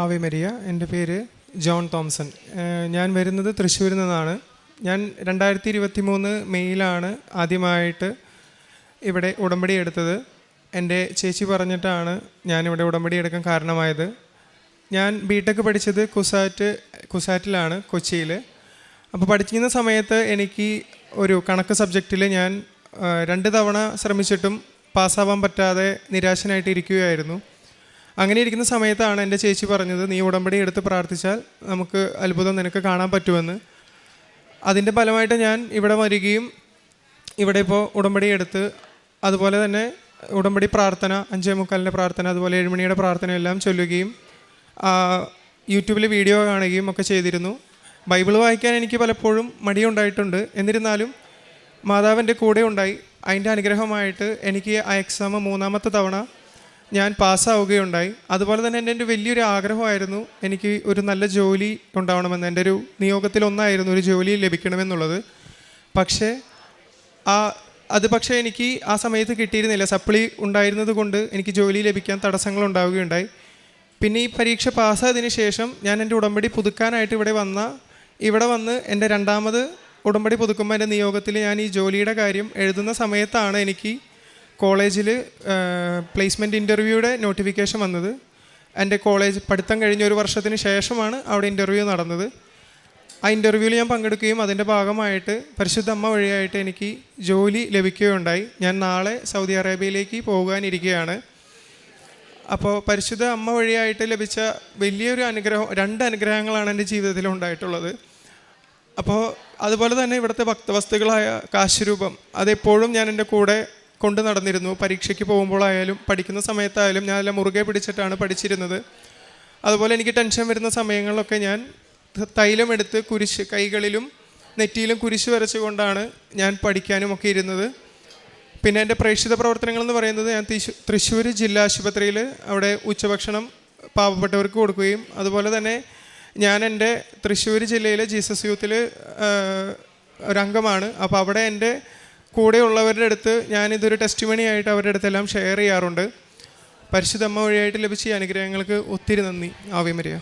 ആവി മരിയ എന്റെ പേര് ജോൺ തോംസൺ. ഞാൻ വരുന്നത് തൃശ്ശൂരിൽ നിന്നാണ്. ഞാൻ രണ്ടായിരത്തി ഇരുപത്തി മൂന്ന് മെയ്യിലാണ് ആദ്യമായിട്ട് ഇവിടെ ഉടമ്പടി എടുത്തത്. എന്റെ ചേച്ചി പറഞ്ഞിട്ടാണ് ഞാനിവിടെ ഉടമ്പടി എടുക്കാൻ കാരണമായത്. ഞാൻ ബി ടെക് പഠിച്ചത് കുസാറ്റ് കുസാറ്റിലാണ് കൊച്ചിയിൽ അപ്പോൾ പഠിക്കുന്ന സമയത്ത് എനിക്ക് ഒരു കണക്ക് സബ്ജക്റ്റിൽ ഞാൻ രണ്ട് തവണ ശ്രമിച്ചിട്ടും പാസ്സാവാൻ പറ്റാതെ നിരാശനായിട്ട് ഇരിക്കുകയായിരുന്നു അങ്ങനെ ഇരിക്കുന്ന സമയത്താണ് എന്റെ ചേച്ചി പറഞ്ഞത് നീ ഉടമ്പടി എടുത്ത് പ്രാർത്ഥിച്ചാൽ നമുക്ക് അത്ഭുതം നിനക്ക് കാണാൻ പറ്റുമെന്ന്. അതിന്റെ ഫലമായിട്ട് ഞാൻ ഇവിടെ വരികയും ഇവിടെ ഇപ്പോൾ ഉടമ്പടി എടുത്ത് അതുപോലെ തന്നെ ഉടമ്പടി പ്രാർത്ഥന അഞ്ചേ മുക്കാലിന്റെ പ്രാർത്ഥന അതുപോലെ ഏഴുമണിയുടെ പ്രാർത്ഥന എല്ലാം ചൊല്ലുകയും യൂട്യൂബിൽ വീഡിയോ കാണുകയും ഒക്കെ ചെയ്തിരുന്നു. ബൈബിൾ വായിക്കാൻ എനിക്ക് പലപ്പോഴും മടിയുണ്ടായിട്ടുണ്ട്. എന്നിരുന്നാലും മാതാവിന്റെ കൂടെ ഉണ്ടായി. അതിന്റെ അനുഗ്രഹമായിട്ട് എനിക്ക് ആ എക്സാം മൂന്നാമത്തെ തവണ ഞാൻ പാസ്സാവുകയുണ്ടായി. അതുപോലെ തന്നെ എന്റെ ഒരു വലിയൊരു ആഗ്രഹമായിരുന്നു എനിക്ക് ഒരു നല്ല ജോലി ഉണ്ടാവണമെന്ന്. എന്റെ ഒരു നിയോഗത്തിലൊന്നായിരുന്നു ഒരു ജോലി ലഭിക്കണമെന്നുള്ളത്. പക്ഷേ ആ അത് പക്ഷേ എനിക്ക് ആ സമയത്ത് കിട്ടിയിരുന്നില്ല. സപ്ലി ഉണ്ടായിരുന്നത് കൊണ്ട് എനിക്ക് ജോലി ലഭിക്കാൻ തടസ്സങ്ങൾ ഉണ്ടാവുകയുണ്ടായി. പിന്നെ ഈ പരീക്ഷ പാസ്സായതിനു ശേഷം ഞാൻ എന്റെ ഉടമ്പടി പുതുക്കാനായിട്ട് ഇവിടെ വന്ന ഇവിടെ വന്ന് എന്റെ രണ്ടാമത് ഉടമ്പടി പുതുക്കുമ്പോൾ എന്റെ നിയോഗത്തിൽ ഞാൻ ഈ ജോലിയുടെ കാര്യം എഴുതുന്ന സമയത്താണ് എനിക്ക് കോളേജിൽ പ്ലേസ്മെന്റ് ഇന്റർവ്യൂയുടെ നോട്ടിഫിക്കേഷൻ വന്നത്. എന്റെ കോളേജ് പഠിത്തം കഴിഞ്ഞ ഒരു വർഷത്തിന് ശേഷമാണ് അവിടെ ഇന്റർവ്യൂ നടന്നത്. ആ ഇന്റർവ്യൂവിൽ ഞാൻ പങ്കെടുക്കുകയും അതിന്റെ ഭാഗമായിട്ട് പരിശുദ്ധ അമ്മ വഴിയായിട്ട് എനിക്ക് ജോലി ലഭിക്കുകയുണ്ടായി. ഞാൻ നാളെ സൗദി അറേബ്യയിലേക്ക് പോകാനിരിക്കുകയാണ്. അപ്പോൾ പരിശുദ്ധ അമ്മ വഴിയായിട്ട് ലഭിച്ച വലിയൊരു അനുഗ്രഹം രണ്ട് അനുഗ്രഹങ്ങളാണ് എന്റെ ജീവിതത്തിൽ ഉണ്ടായിട്ടുള്ളത്. അപ്പോൾ അതുപോലെ തന്നെ ഇവിടുത്തെ ഭക്തവസ്തുക്കളായ കാശുരൂപം അതെപ്പോഴും ഞാൻ എന്റെ കൂടെ കൊണ്ട് നടന്നിരുന്നു. പരീക്ഷയ്ക്ക് പോകുമ്പോഴായാലും പഠിക്കുന്ന സമയത്തായാലും ഞാൻ എല്ലാം മുറുകെ പിടിച്ചിട്ടാണ് പഠിച്ചിരുന്നത്. അതുപോലെ എനിക്ക് ടെൻഷൻ വരുന്ന സമയങ്ങളിലൊക്കെ ഞാൻ തൈലമെടുത്ത് കുരിശ് കൈകളിലും നെറ്റിയിലും കുരിശ് വരച്ചുകൊണ്ടാണ് ഞാൻ പഠിക്കാനും ഒക്കെ ഇരുന്നത്. പിന്നെ എന്റെ പ്രേക്ഷിത പ്രവർത്തനങ്ങൾ എന്ന് പറയുന്നത് ഞാൻ തൃശ്ശൂ തൃശ്ശൂർ ജില്ലാ ആശുപത്രിയിൽ അവിടെ ഉച്ചഭക്ഷണം പാവപ്പെട്ടവർക്ക് കൊടുക്കുകയും അതുപോലെ തന്നെ ഞാൻ എന്റെ തൃശ്ശൂർ ജില്ലയിലെ ജീസസ് യൂത്തിൽ ഒരംഗമാണ് അപ്പോൾ അവിടെ എന്റെ കൂടെയുള്ളവരുടെ അടുത്ത് ഞാനിതൊരു ടെസ്റ്റ് ആയിട്ട് അവരുടെ അടുത്തെല്ലാം ഷെയർ ചെയ്യാറുണ്ട്. പരിശുദ്ധമ്മ വഴിയായിട്ട് ലഭിച്ച അനുഗ്രഹങ്ങൾക്ക് ഒത്തിരി നന്ദി. ആവ്യമരിയ